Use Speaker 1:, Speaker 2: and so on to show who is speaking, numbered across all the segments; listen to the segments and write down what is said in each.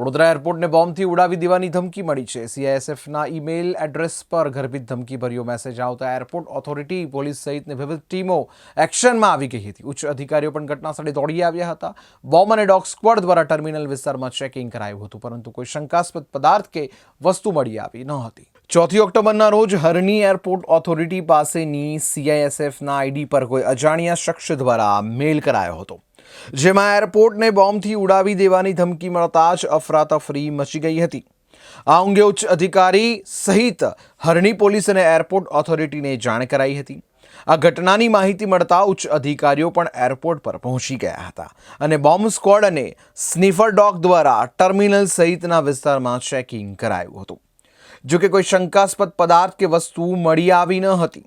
Speaker 1: વડોદરા એરપોર્ટને બોમ્બથી ઉડાવી દેવાની ધમકી મળી છે. સીઆઈએસએફના ઈમેલ એડ્રેસ પર ગર્ભિત ધમકીભર્યો મેસેજ આવતા એરપોર્ટ ઓથોરિટી પોલીસ સહિતની વિવિધ ટીમો એક્શનમાં આવી ગઈ હતી. ઉચ્ચ અધિકારીઓ પણ ઘટનાસ્થળે દોડી આવ્યા હતા. બોમ્બ અને ડોગ સ્ક્વોડ દ્વારા ટર્મિનલ વિસ્તારમાં ચેકિંગ કરાયું હતું, પરંતુ કોઈ શંકાસ્પદ પદાર્થ કે વસ્તુ મળી આવી ન હતી. ચોથી ઓક્ટોબરના રોજ હરણી એરપોર્ટ ઓથોરિટી પાસેની સીઆઈએસએફના આઈડી પર કોઈ અજાણ્યા શખ્સ દ્વારા મેલ કરાયો હતો. જેમાં એરપોર્ટને બોમ્બથી ઉડાવી દેવાની ધમકી મળતા જ અફરાતફરી મચી ગઈ હતી. આ અંગે ઉચ્ચ અધિકારી સહિત હરણી પોલીસ અને એરપોર્ટ ઓથોરિટીને જાણ કરાઈ હતી. આ ઘટનાની માહિતી મળતા ઉચ્ચ અધિકારીઓ પણ એરપોર્ટ પર પહોંચી ગયા હતા અને બોમ્બ સ્ક્વોડ અને સ્નીફર ડોગ દ્વારા ટર્મિનલ સહિતના વિસ્તારમાં ચેકિંગ કરાયું હતું. જો કે કોઈ શંકાસ્પદ પદાર્થ કે વસ્તુ મળી આવી ન હતી.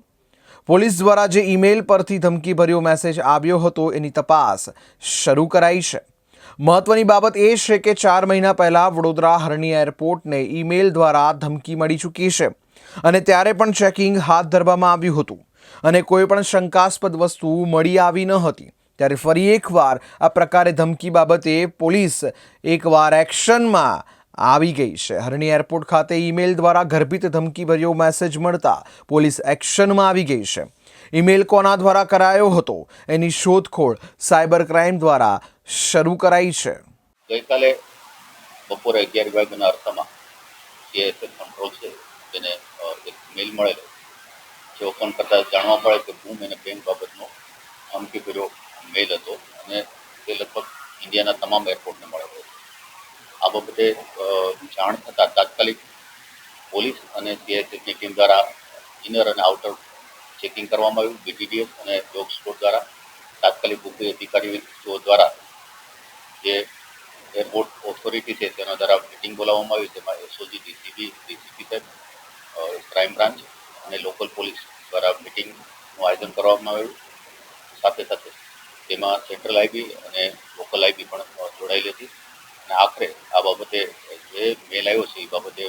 Speaker 1: પોલીસ દ્વારા જે ઈમેલ પરથી ધમકીભર્યો મેસેજ આવ્યો હતો, એની તપાસ શરૂ કરાઈ છે. મહત્વની બાબત એ છે કે ચાર મહિના પહેલા વડોદરા હરણી એરપોર્ટને ઈમેલ દ્વારા ધમકી મળી ચૂકી છે અને ત્યારે પણ ચેકિંગ હાથ ધરવામાં આવ્યું હતું અને કોઈ પણ શંકાસ્પદ વસ્તુ મળી આવી ન હતી. ત્યારે ફરી એકવાર આ પ્રકારે ધમકી બાબતે પોલીસ એકવાર એક્શનમાં આવી ગઈ છે. હરણી એરપોર્ટ ખાતે ઈમેલ દ્વારા ગર્ભિત ધમકીભર્યો મેસેજ મળતા પોલીસ એક્શનમાં આવી ગઈ છે. ઈમેલ કોના દ્વારા કરાયો હતો? એની શોધખોળ સાયબર ક્રાઇમ દ્વારા શરૂ કરાઈ છે.
Speaker 2: ગઈકાલે બપોરે અગિયાર વાગ્યાના અર્થમાં સીએસએફ કંટ્રોલ છે, તેને એક મેલ મળેલો. જે ઓપન કરતા જાણવા મળે કે હું એને બેંક બાબતનો ધમકીભર્યો મેલ હતો અને તે લગભગ ઇન્ડિયાના તમામ આ બાબતે જાણ થતાં તાત્કાલિક પોલીસ અને સીઆઈસીની ટીમ દ્વારા ઇનર અને આઉટર ચેકિંગ કરવામાં આવ્યું. બીટીડીએસ અને ડોગ સ્કોડ દ્વારા તાત્કાલિક ઉપરી અધિકારીઓ દ્વારા જે એરપોર્ટ ઓથોરિટી છે તેના દ્વારા મિટિંગ બોલાવવામાં આવી. તેમાં એસઓજી ડીસીબી ડીસીપી સાહેબ ક્રાઇમ બ્રાન્ચ અને લોકલ પોલીસ દ્વારા મિટિંગનું આયોજન કરવામાં આવ્યું. સાથે સાથે તેમાં સેન્ટ્રલ આઈબી અને લોકલ આઈબી પણ અ, જોડાયેલી હતી અને આખરે આ બાબતે જે મેલ આવ્યો છે એ બાબતે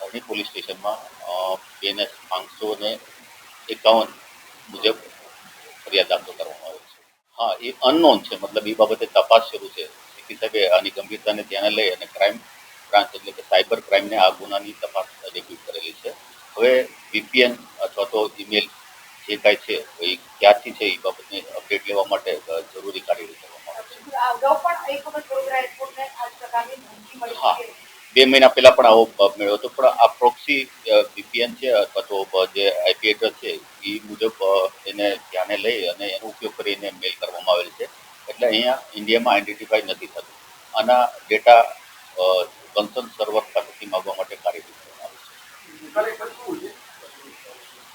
Speaker 2: અરણી પોલીસ સ્ટેશનમાં પીએનએસ પાંચસો ને એકાવન મુજબ ફરિયાદ દાખલ કરવામાં આવી છે. હા, એ અનનોન છે. મતલબ એ બાબતે તપાસ શરૂ છે. સીપી સાહેબે આની ગંભીરતાને ધ્યાને લઈ અને ક્રાઇમ બ્રાન્ચ એટલે કે સાયબર ક્રાઇમને આ ગુનાની તપાસ એક્ઝિક્યુટ કરેલી છે. હવે વીપીએન અથવા તો ઈમેલ જે કાંઈ છે, એ ક્યાંથી છે એ બાબતને અપડેટ લેવા માટે અ, જરૂરી કાર્યવાહી કરવામાં આવે છે
Speaker 3: આ અગાઉ પણ એક વખત વડોદરા એરપોર્ટને આ જ પ્રકારની ધમકી મળી
Speaker 2: હા.
Speaker 3: છે
Speaker 2: બે મહિના પહેલા પણ આવો મેળવ્યો હતો. પણ આ પ્રોક્સી વીપીએન છે અથવા તો જે આઈપી એડ્રેસ છે એ મુજબ એને ધ્યાને લઈ અને એનો ઉપયોગ કરીને મેલ કરવામાં આવેલ છે. એટલે અહીંયા ઇન્ડિયામાં આઈડેન્ટિફાઈ નથી થતું. આના ડેટા કન્સર્ન સર્વર પાસેથી માગવા માટે કાર્યવાહી કરવામાં આવે છે.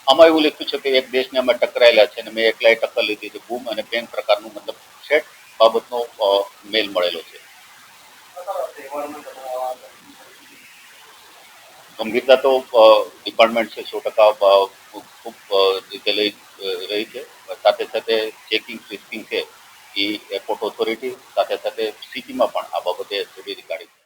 Speaker 2: આમાં એવું લખ્યું છે કે એક દેશને અમે ટકરાયેલા છે અને મેં એકલાએ ટક્કર લીધી છે. બૂમ અને બેંક પ્રકારનું મતલબ સેટ બાબતનો મેલ મળેલો છે. ગંભીરતા તો ડિપાર્ટમેન્ટ છે, સો ટકા ખૂબ રીતે લઈ રહી છે. સાથે સાથે ચેકિંગ ટ્રિસ્ટિંગ છે, એ એરપોર્ટ ઓથોરિટી સાથે સાથે સિટીમાં પણ આ બાબતે શોધી કાઢી છે.